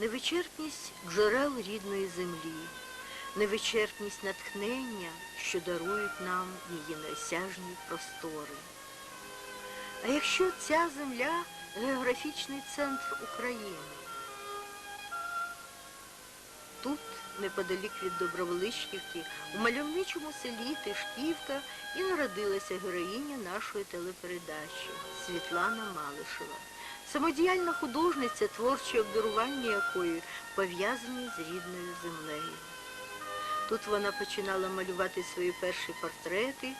невичерпність джерел рідної землі, невичерпність натхнення, що дарують нам її неосяжні простори. А якщо ця земля географічний центр України, тут, неподалік від Добровеличківки, у мальовничому селі Тишківка і народилася героїня нашої телепередачі Світлана Малишева. Самодіяльна художниця, творчі обдарування якої пов'язані з рідною землею. Тут вона починала малювати свої перші портрети.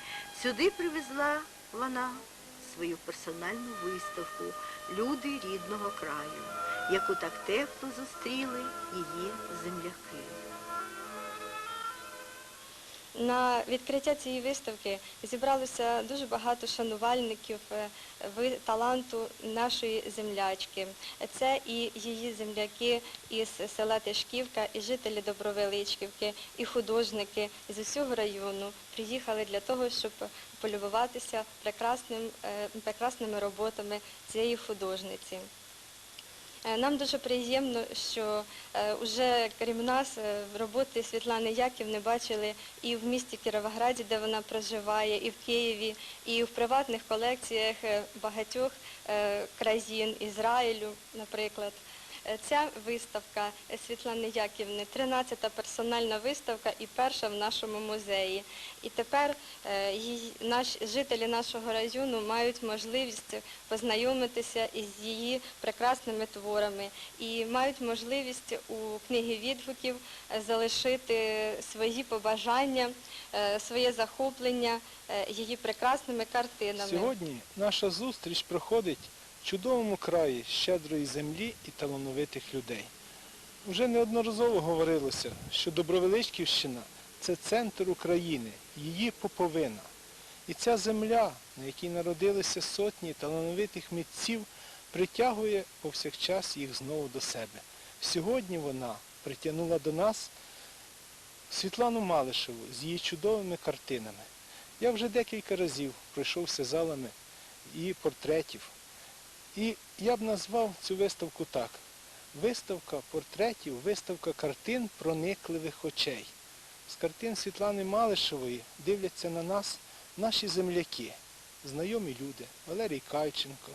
Сюди привезла вона свою персональну виставку Люди рідного краю, яку так тепло зустріли її земляки. На відкриття цієї виставки зібралося дуже багато шанувальників е, таланту нашої землячки. Це і її земляки із села Тишківка, і жителі Добровеличківки, і художники з усього району приїхали для того, щоб полюбуватися прекрасним, е, прекрасними роботами цієї художниці. Е, Нам дуже приємно, що вже крім нас е, роботи Світлани Яківни бачили і в місті Кіровограді, де вона проживає, і в Києві, і в приватних колекціях е, багатьох е, країн Ізраїлю, наприклад. Е, Ця виставка е, Світлани Яківни 13-та персональна виставка і перша в нашому музеї. І тепер е, жителі нашого району мають можливість познайомитися із її прекрасними творами і мають можливість у книги відгуків залишити свої побажання, своє захоплення її прекрасними картинами. Сьогодні наша зустріч проходить чудовому краї щедрої землі і талановитих людей. Уже неодноразово говорилося, що Добровеличківщина це центр України, її поповина. І ця земля, на якій народилися сотні талановитих митців, притягує повсякчас їх знову до себе. Сьогодні вона притягнула до нас Світлану Малишеву з її чудовими картинами. Я вже декілька разів пройшовся залами її портретів. І я б назвав цю виставку так. Виставка портретів, виставка картин проникливих очей. З картин Світлани Малишевої дивляться на нас наші земляки, знайомі люди, Валерій Кайченко,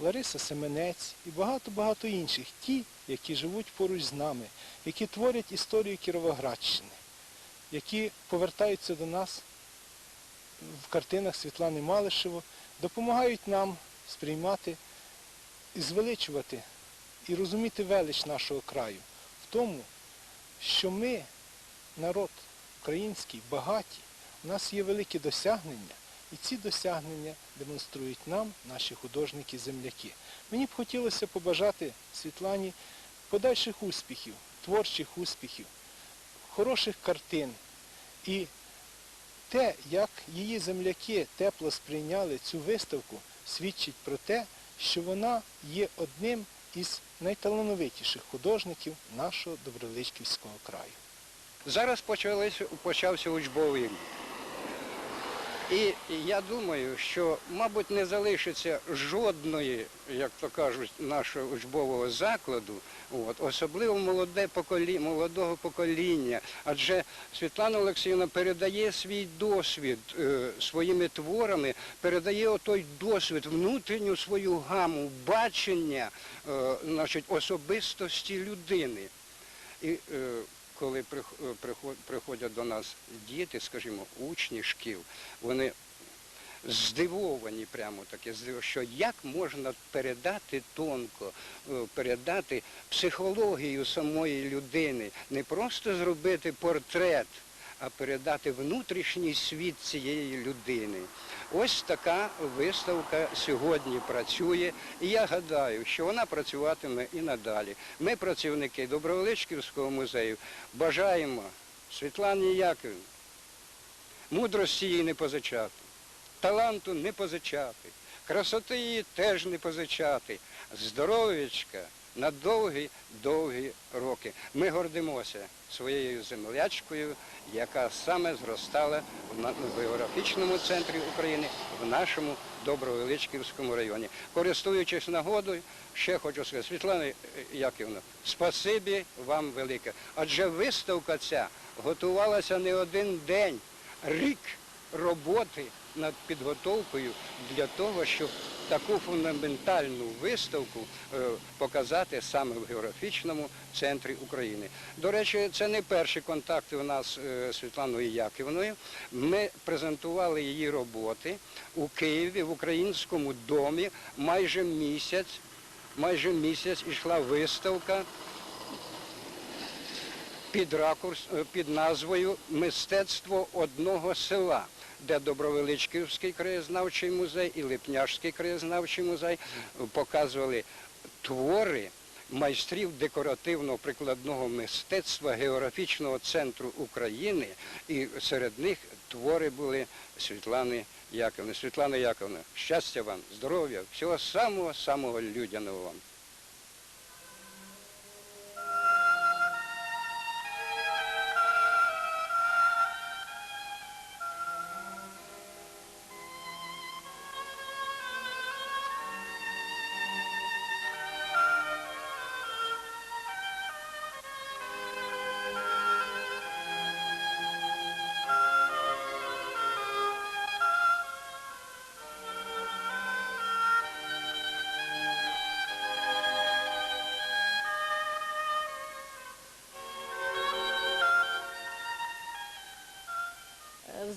Лариса Семенець і багато-багато інших, ті, які живуть поруч з нами, які творять історію Кіровоградщини, які повертаються до нас в картинах Світлани Малишево, допомагають нам сприймати і звеличувати і розуміти велич нашого краю в тому, що ми, народ український, багаті, у нас є великі досягнення, і ці досягнення демонструють нам наші художники-земляки. Мені б хотілося побажати Світлані подальших успіхів, творчих успіхів, хороших картин. І те, як її земляки тепло сприйняли цю виставку, свідчить про те, що вона є одним із найталановитіших художників нашого Доброличківського краю. Зараз почався учбовий рік. І я думаю, що, мабуть, не залишиться жодної, як то кажуть, нашого учбового закладу, от, особливо молоде поколі, молодого покоління. Адже Світлана Олексіївна передає свій досвід е, своїми творами, передає отой досвід, внутрішню свою гаму, бачення е, значить, особистості людини. І е, коли е, приход- приходять до нас діти, скажімо, учні шкіл, вони здивовані прямо таке, здив- що як можна передати тонко, е, передати психологію самої людини, не просто зробити портрет, а передати внутрішній світ цієї людини. Ось така виставка сьогодні працює, і я гадаю, що вона працюватиме і надалі. Ми, працівники Добровеличківського музею, бажаємо Світлані Якові мудрості їй не позичати, таланту не позичати, красоти її теж не позичати, здоров'ячка на довгі, довгі роки. Ми гордимося своєю землячкою, яка саме зростала в географічному центрі України, в нашому Добровеличківському районі. Користуючись нагодою, ще хочу сказати, Світлана Яківна, спасибі вам велике. Адже виставка ця готувалася не один день, рік роботи над підготовкою для того, щоб таку фундаментальну виставку е, показати саме в географічному центрі України. До речі, це не перші контакти у нас е, з Світланою Яківною. Ми презентували її роботи у Києві в українському домі майже місяць. Майже місяць ішла виставка під ракурс, е, під назвою Мистецтво одного села, де Добровеличківський краєзнавчий музей і Липняшський краєзнавчий музей показували твори майстрів декоративного прикладного мистецтва географічного центру України, і серед них твори були Світлани Яковни. Світлана Яковна, щастя вам, здоров'я, всього самого самого людяного вам.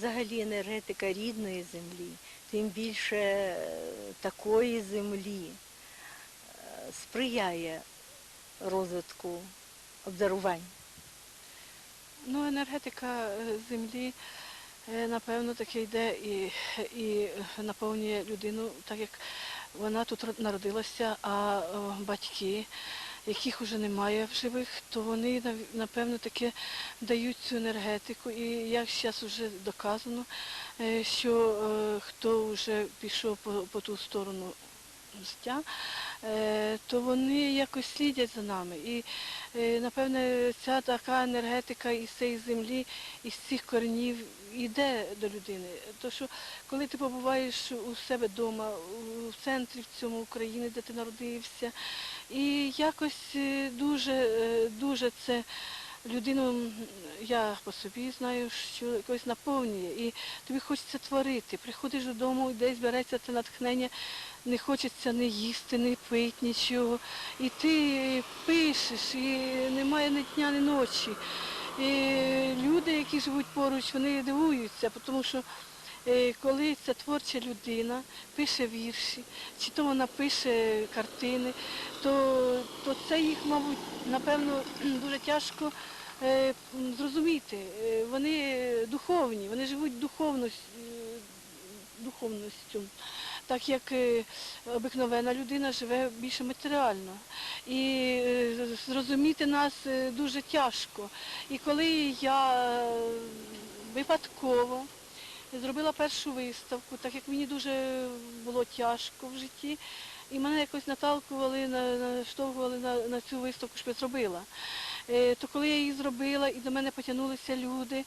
Взагалі енергетика рідної землі, тим більше е, такої землі, е, сприяє розвитку обдарувань. Ну, енергетика е, землі, напевно, таки йде і, і наповнює людину, так як вона тут народилася, а батьки, яких вже немає в живих, то вони, напевно, таки дають цю енергетику. І як зараз вже доказано, е, що е, хто вже пішов по, по ту сторону життя, е, то вони якось слідять за нами. І Е, Напевне, ця така енергетика із цієї землі, із цих коренів йде до людини. То що коли ти побуваєш у себе вдома, в центрі в цьому України, де ти народився, і якось е, дуже, дуже це людину, я по собі знаю, що якось наповнює. І тобі хочеться творити. Приходиш додому, десь береться це натхнення, не хочеться не їсти, не пити нічого. І ти пишеш, і немає ні дня, ні ночі. І люди, які живуть поруч, вони дивуються, тому що коли ця творча людина пише вірші, чи то вона пише картини, то, то це їх, мабуть, напевно, дуже тяжко е, зрозуміти. Е, Вони духовні, вони живуть духовністю, духовністю так як е, обикновена людина живе більше матеріально. І е, зрозуміти нас е, дуже тяжко. І коли я е, випадково зробила першу виставку, так як мені дуже було тяжко в житті, і мене якось наталкували, наштовхували на, на цю виставку, щоб я зробила. Е, То коли я її зробила, і до мене потягнулися люди,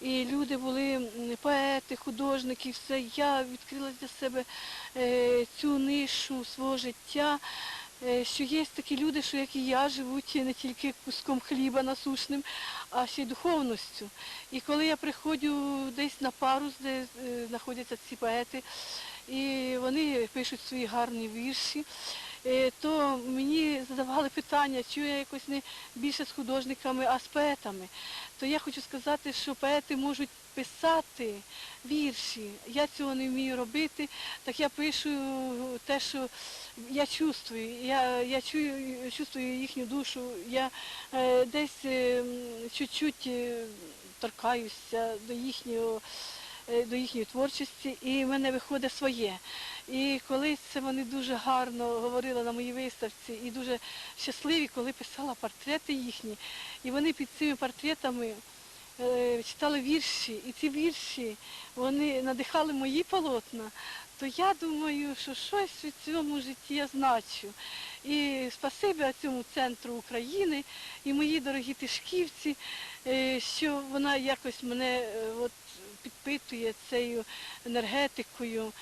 і люди були поети, художники, все, я відкрила для себе е, цю нишу свого життя, що є такі люди, що як і я, живуть не тільки куском хліба насушним, а ще й духовністю. І коли я приходжу десь на парус, де е, знаходяться ці поети, і вони пишуть свої гарні вірші, е, то мені задавали питання, чи я якось не більше з художниками, а з поетами. То я хочу сказати, що поети можуть писати вірші. Я цього не вмію робити, так я пишу те, що я чувствую. Я, я чую, чувствую їхню душу. Я е, десь е, чуть-чуть е, торкаюся до їхнього. е, До їхньої творчості, і в мене виходить своє. І коли це вони дуже гарно говорили на моїй виставці, і дуже щасливі, коли писала портрети їхні, і вони під цими портретами е, читали вірші, і ці вірші вони надихали мої полотна, то я думаю, що щось в цьому житті я значу. І спасибі цьому центру України і моїй дорогі тишківці, е, що вона якось мене е, от, підпитує цією енергетикою.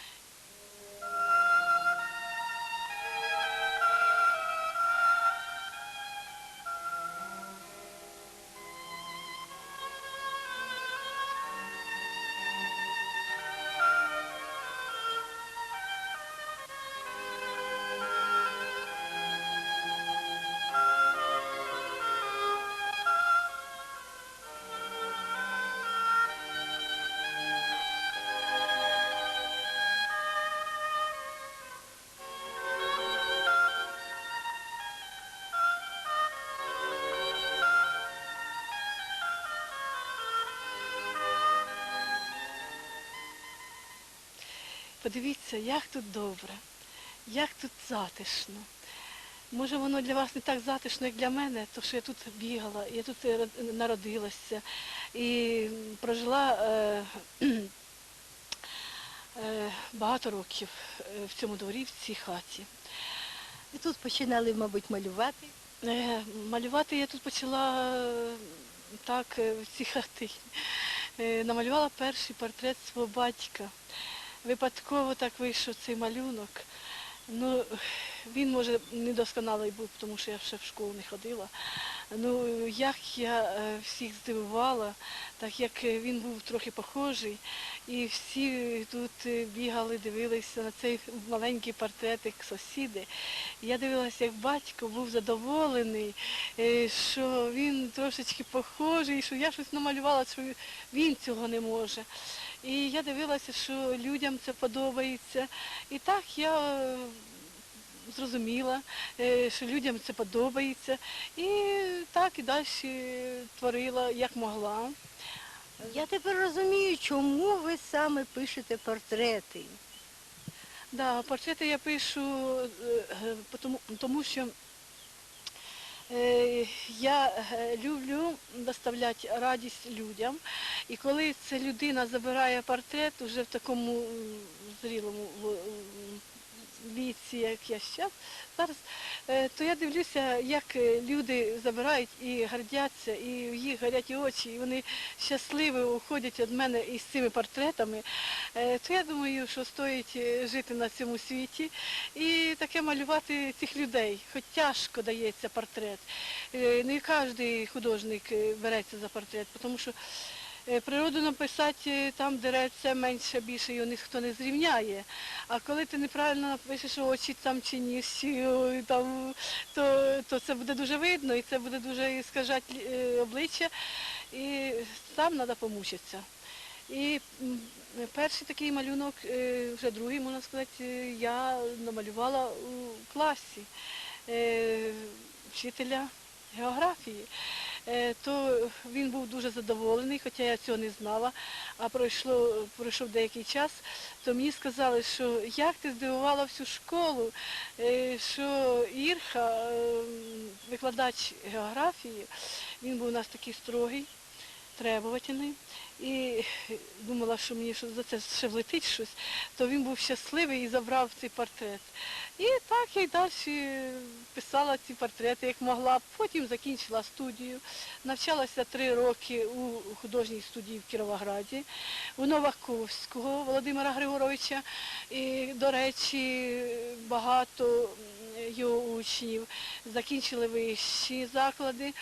Подивіться, як тут добре, як тут затишно. Може, воно для вас не так затишно, як для мене, тому що я тут бігала, я тут е, народилася і прожила е, е, багато років е, в цьому дворі, в цій хаті. І тут починали, мабуть, малювати. Е, Малювати я тут почала е, так в цій хаті. Е, Намалювала перший портрет свого батька. Випадково так вийшов цей малюнок. Ну, він, може, недосконалий був, тому що я ще в школу не ходила. Ну, як я е, всіх здивувала, так як він був трохи похожий, і всі тут е, бігали, дивилися на цей маленький портретик сусіди. Я дивилася, як батько був задоволений, е, що він трошечки похожий, що я щось намалювала, що він цього не може. І я дивилася, що людям це подобається. І так я е, зрозуміла, е, що людям це подобається. І так і далі творила, як могла. Я тепер розумію, чому ви саме пишете портрети. Да, портрети я пишу, е, тому, що я е, люблю доставляти радість людям. І коли ця людина забирає портрет уже в такому зрілому віці, як я щас, зараз, е, то я дивлюся, як е, люди забирають і гордяться, і в їх горять очі, і вони щасливі уходять від мене із цими портретами. Е, То я думаю, що стоїть жити на цьому світі і таке малювати цих людей. Хоч тяжко дається портрет. Не кожен художник береться за портрет, тому що природу написати е, там, де реце менше, більше його ніхто не зрівняє. А коли ти неправильно напишеш очі там чи ніс, чи там, то, то це буде дуже видно і це буде дуже скажати е, обличчя. І там треба помучитися. І перший такий малюнок, е, вже другий, можна сказати, е, я намалювала у класі е, вчителя географії. Е, То він був дуже задоволений, хоча я цього не знала. А пройшло, пройшов деякий час, то мені сказали, що як ти здивувала всю школу, е, що Ірха, е, викладач географії, він був у нас такий строгий, требовательний. І думала, що мені за це ще влетить щось, то він був щасливий і забрав цей портрет. І так я й далі писала ці портрети, як могла. Потім закінчила студію, навчалася три роки у художній студії в Кіровограді, у Новаковського Володимира Григоровича. І, до речі, багато його учнів закінчили вищі заклади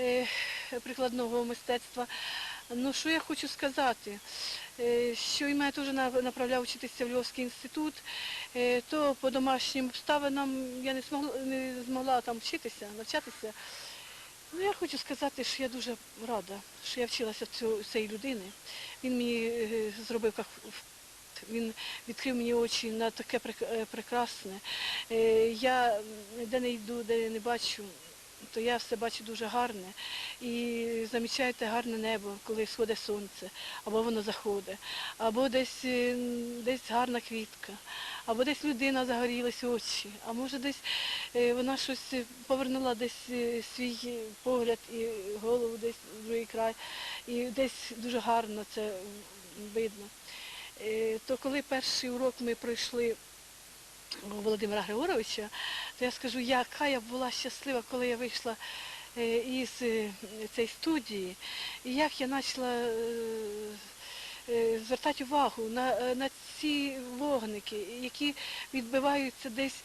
е, прикладного мистецтва. Ну, що я хочу сказати, Е, що і мене теж направляв вчитися в Львовський інститут, е, то по домашнім обставинам я не змогла, не змогла там вчитися, навчатися. Ну, я хочу сказати, що я дуже рада, що я вчилася цієї людини. Він мені е, зробив він відкрив мені очі на таке прекрасне. Я де не йду, де не бачу, то я все бачу дуже гарне. І замічаєте гарне небо, коли сходить сонце, або воно заходить, або десь, е, десь гарна квітка, або десь людина загорілась очі, а може десь е, вона щось повернула десь е, свій погляд і голову десь в другий край. І десь дуже гарно це видно. То коли перший урок ми пройшли Володимира Григоровича, то я скажу, яка я була щаслива, коли я вийшла е, із е, цієї студії, і як я почала е, звертати увагу на, на ці вогники, які відбиваються десь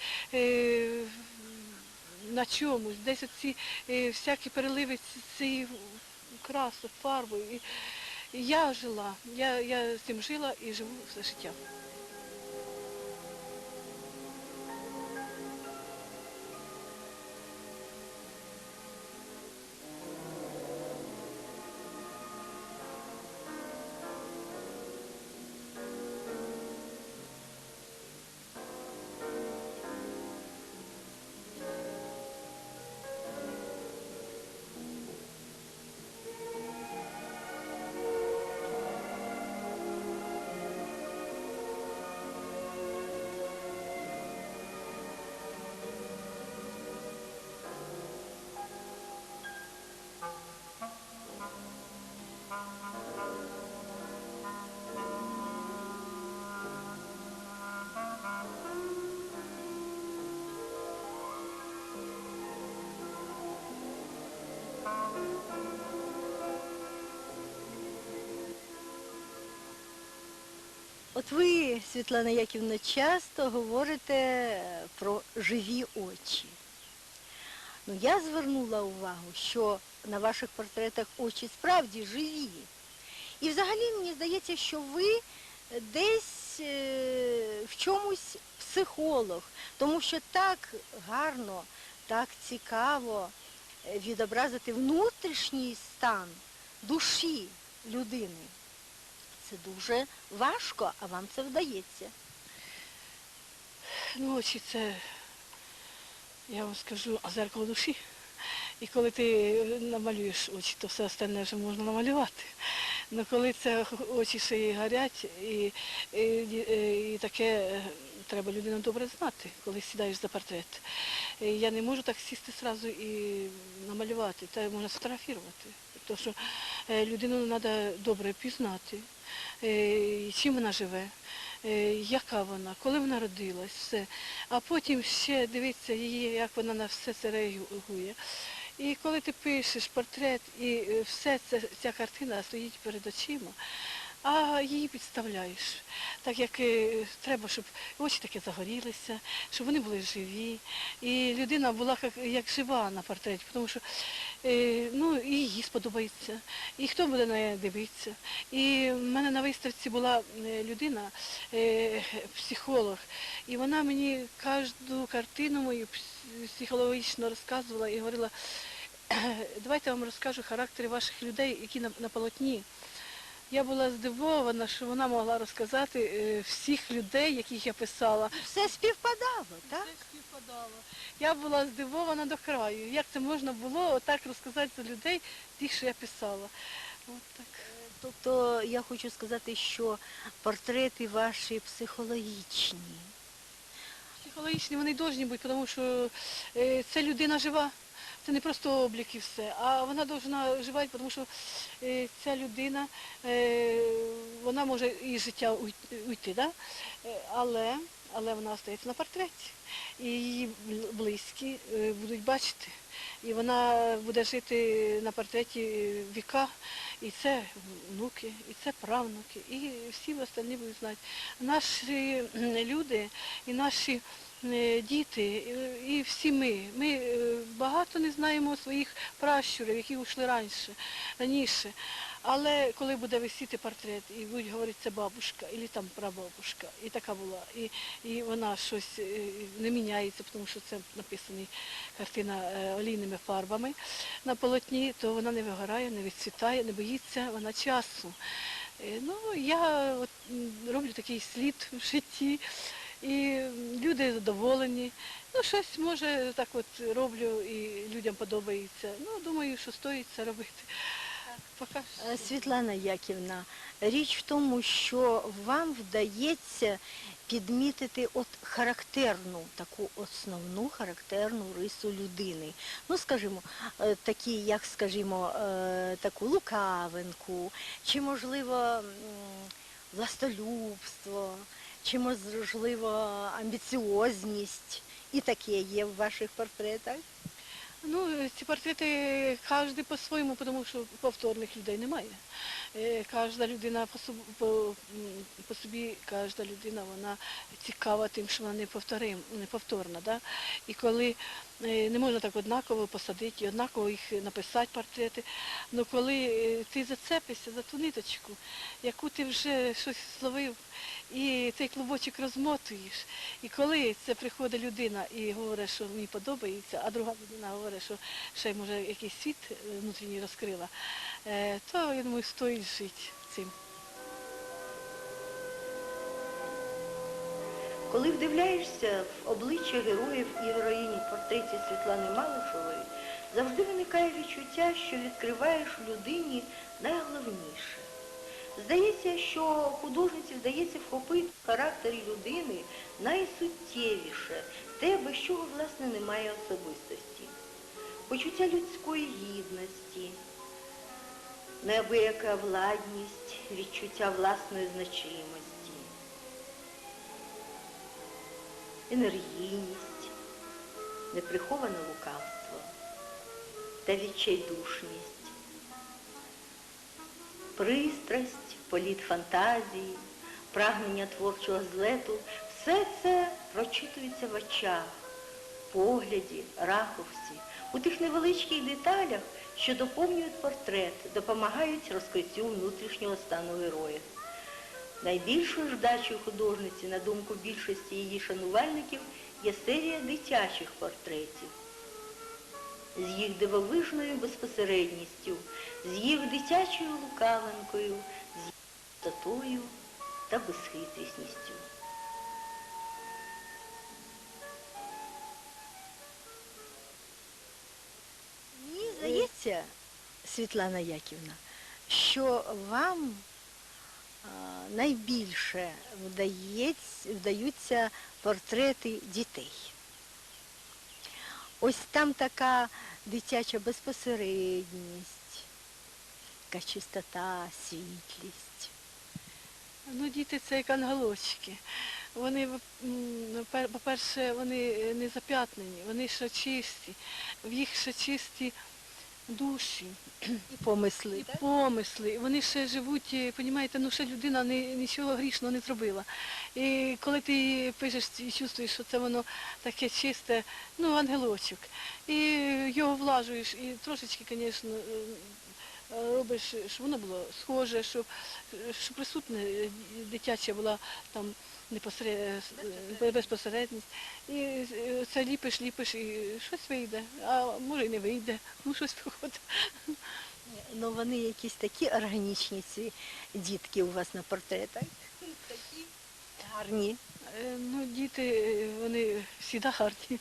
на чомусь, десь оці всякі переливи цієї краси, фарбою. І я жила, я, я з цим жила і живу все життя. От ви, Світлана Яківна, часто говорите про живі очі. Ну, я звернула увагу, що на ваших портретах очі справді живі. І взагалі мені здається, що ви десь е, в чомусь психолог, тому що так гарно, так цікаво е, відобразити внутрішній стан душі людини. Це дуже важко, а вам це вдається. Ну, очі це, я вам скажу, зеркало душі. І коли ти намалюєш очі, то все остальне вже можна намалювати. Ну коли це очі ще й горять, і, і, і, і таке е, треба людину добре знати, коли сідаєш за портрет. І Я не можу так сісти одразу і намалювати, це можна сфотографувати. Тому що е, людину треба добре пізнати, е, чим вона живе, е, яка вона, коли вона родилась, все. А потім ще дивіться її, як вона на все це реагує. І коли ти пишеш портрет, і е, все це, ця картина стоїть перед очима, а її підставляєш. Так як е, треба, щоб очі таки загорілися, щоб вони були живі. І людина була як, як жива на портреті, тому що е, ну, і їй сподобається, і хто буде на неї дивитися. І в мене на виставці була е, людина, психолог, і вона мені кожну картину мою психологічно розказувала і говорила, давайте я вам розкажу характери ваших людей, які на, на полотні. Я була здивована, що вона могла розказати е, всіх людей, яких я писала. Все співпадало, так? Все співпадало. Я була здивована до краю. Як це можна було отак розказати за людей, тих, що я писала. От так. Тобто я хочу сказати, що портрети ваші психологічні. Психологічні вони повинні бути, тому що е, це людина жива. Це не просто облік і все, а вона повинна живати, тому що е, ця людина, е, вона може із життя уйти, да? Е, але, але вона остається на портреті. І її близькі будуть бачити. І вона буде жити на портреті віка. І це внуки, і це правнуки, і всі остальні будуть знати. Наші люди і наші діти, і- і всі ми. Ми е, багато не знаємо своїх пращурів, які ушли раніше, раніше. Але коли буде висіти портрет, і будуть говорити, це бабушка, або там прабабушка, і така була, і, і вона щось е, не міняється, тому що це написана картина е, олійними фарбами на полотні, то вона не вигорає, не відцвітає, не боїться вона часу. Е, Ну, я от, роблю такий слід в житті. І люди задоволені. Ну, щось може так от роблю і людям подобається. Ну, думаю, що стоїть це робити. Поки. Е, Світлана Яківна, річ в тому, що вам вдається підмітити от характерну, таку основну характерну рису людини. Ну, скажімо, е, такі, як, скажімо, е, таку лукавинку, чи, можливо, властолюбство, чи, можливо, амбіціозність. І таке є в ваших портретах. Ну, ці портрети кожен по-своєму, тому що повторних людей немає. Е, Кожна людина по, по, по собі, кожна людина вона цікава тим, що вона неповторна. Да? І коли не можна так однаково посадити, однаково їх написати портрети, але коли е, ти зацепишся за ту ниточку, яку ти вже щось зловив, і цей клубочок розмотуєш, і коли це приходить людина і говорить, що мені подобається, а друга людина говорить, що ще може якийсь світ е, внутрішній розкрила, е, то я думаю, стоїть жити цим. Коли вдивляєшся в обличчя героїв і героїні в портреті Світлани Малишової, завжди виникає відчуття, що відкриваєш людині найголовніше. Здається, що художниці вдається вхопити в характері людини найсуттєвіше, те, без чого, власне, немає особистості. Почуття людської гідності, неабияка владність, відчуття власної значимості енергійність, неприховане лукавство та відчайдушність, пристрасть, політ фантазії, прагнення творчого злету – все це прочитується в очах, погляді, ракурсі, у тих невеличких деталях, що доповнюють портрет, допомагають розкриттю внутрішнього стану героя. Найбільшою ж вдачею художниці, на думку більшості її шанувальників, є серія дитячих портретів. З їх дивовижною безпосередністю, з їх дитячою лукавинкою, з їх чистотою та безхитрісністю. Мені здається, Світлана Яківна, що вам найбільше вдаються портрети дітей. Ось там така дитяча безпосередність, така чистота, світлість. Ну, діти це як ангелочки. Вони, по-перше, вони не зап'ятнені, вони ще чисті, в їх ще чисті душі. І помисли. І помисли, вони ще живуть, розумієте, ну ще людина ні, нічого грішного не зробила. І коли ти пишеш і чувствуєш, що це воно таке чисте, ну, ангелочок. І його влажуєш, і трошечки, звісно, робиш, щоб воно було схоже, щоб, щоб присутне дитяча була там. Безпосередність. І е, це ліпиш, ліпиш, і щось вийде, а може і не вийде, ну щось виходить. Ну вони якісь такі органічні ці дітки у вас на портретах. Такі гарні. Е, Ну, діти, е, вони завжди гарні,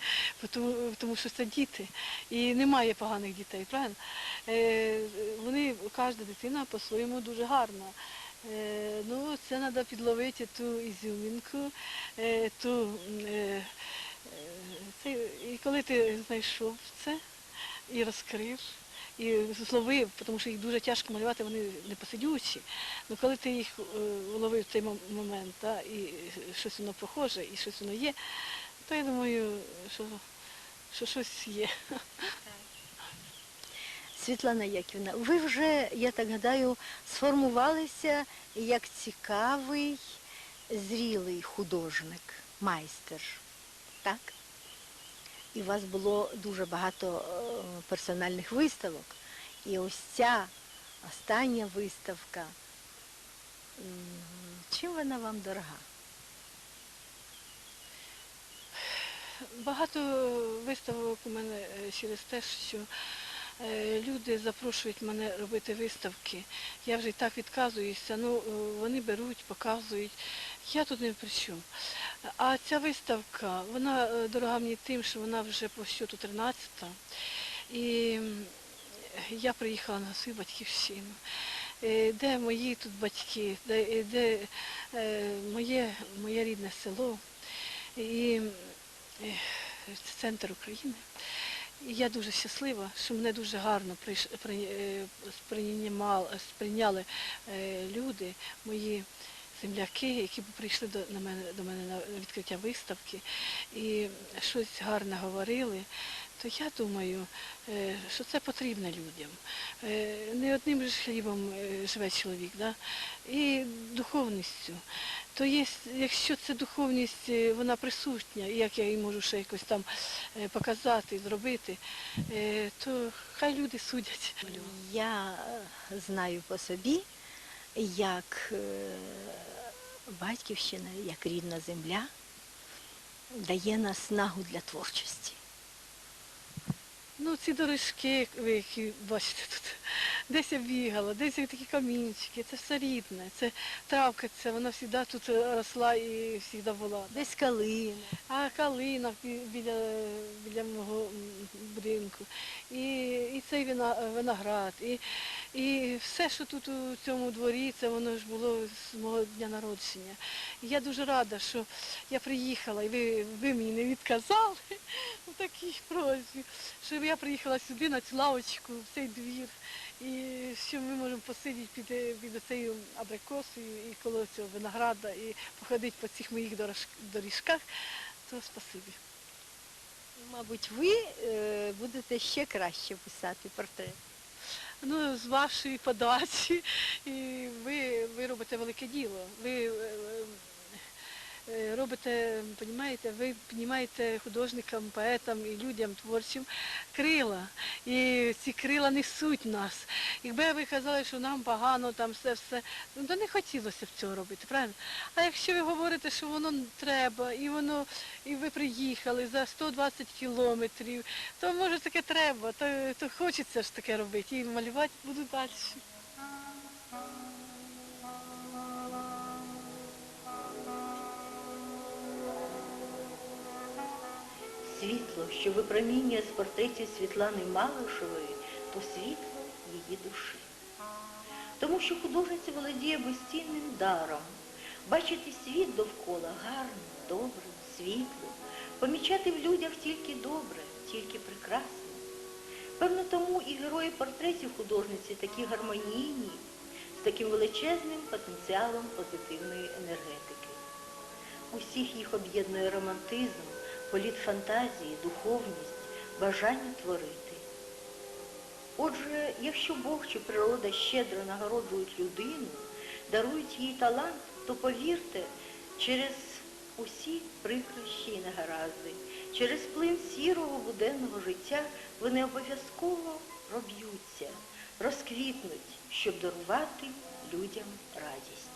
тому, тому що це діти. І немає поганих дітей, правильно? Е, Вони, кожна дитина по-своєму дуже гарна. Е, Ну, це треба підловити ту ізюмінку, е, ту, е, це, і коли ти знайшов це і розкрив, і зловив, тому що їх дуже тяжко малювати, вони непосидючі. Ну коли ти їх уловив в цей момент, та, і щось воно похоже, і щось воно є, то я думаю, що, що щось є. Світлана Яківна, ви вже, я так гадаю, сформувалися як цікавий, зрілий художник, майстер. Так? І у вас було дуже багато е, персональних виставок. І ось ця остання виставка. Чим вона вам дорога? Багато виставок у мене е, через те, що люди запрошують мене робити виставки. Я вже і так відказуюся. Ну, е, вони беруть, показують. Я тут не при чому. А ця виставка, вона е, дорога мені тим, що вона вже по щоту 13-та. І я приїхала на свою батьківщину. Е, Де мої тут батьки, де, е, де е, моє, моє рідне село. І е, це центр України. Я дуже щаслива, що мене дуже гарно е, сприйняли е, люди, мої земляки, які прийшли до, мене, до мене на відкриття виставки. І щось гарне говорили, то я думаю, е, що це потрібно людям. Е, Не одним ж хлібом е, живе чоловік, да? і духовністю. То є, якщо ця духовність, вона присутня, і як я її можу ще якось там показати, зробити, то хай люди судять. Я знаю по собі, як батьківщина, як рідна земля дає наснагу для творчості. Ну, ці дорожки, які бачите тут, десь я бігала, десь такі камінчики, це все рідне, це травка, ця, вона завжди тут росла і завжди була. Десь калина. А калина біля, біля мого будинку, і, і цей виноград, і, і все, що тут у цьому дворі, це воно ж було з мого дня народження. І я дуже рада, що я приїхала, і ви, ви мені не відказали у такій просьбі, що я приїхала сюди на цю лавочку, в цей двір, і що ми можемо посидіти під, під цією абрикосою і коло цього винограда, і походити по цих моїх доріжках, то спасибі. Мабуть, ви е, будете ще краще писати портрет. Ну, з вашої подачі, і ви, ви робите велике діло. Ви е, робите, понімаєте, ви піднімаєте художникам, поетам і людям творчим крила. І ці крила несуть нас. Якби ви казали, що нам погано, там все, все, ну то не хотілося б цього робити, правильно? А якщо ви говорите, що воно треба, і воно, і ви приїхали за 120 кілометрів, то може таке треба, то, то хочеться ж таке робити. І малювати буду далі. Світло, що випромінює з портретів Світлани Малишевої, то світло її душі. Тому що художниця володіє безцінним даром бачити світ довкола гарним, добрим, світлим, помічати в людях тільки добре, тільки прекрасне. Певно, тому і герої портретів художниці такі гармонійні, з таким величезним потенціалом позитивної енергетики. Усіх їх об'єднує романтизм, політ фантазії, духовність, бажання творити. Отже, якщо Бог чи природа щедро нагороджують людину, дарують їй талант, то повірте, через усі прикрощі і негаразди, через плин сірого буденного життя вони обов'язково проб'ються, розквітнуть, щоб дарувати людям радість.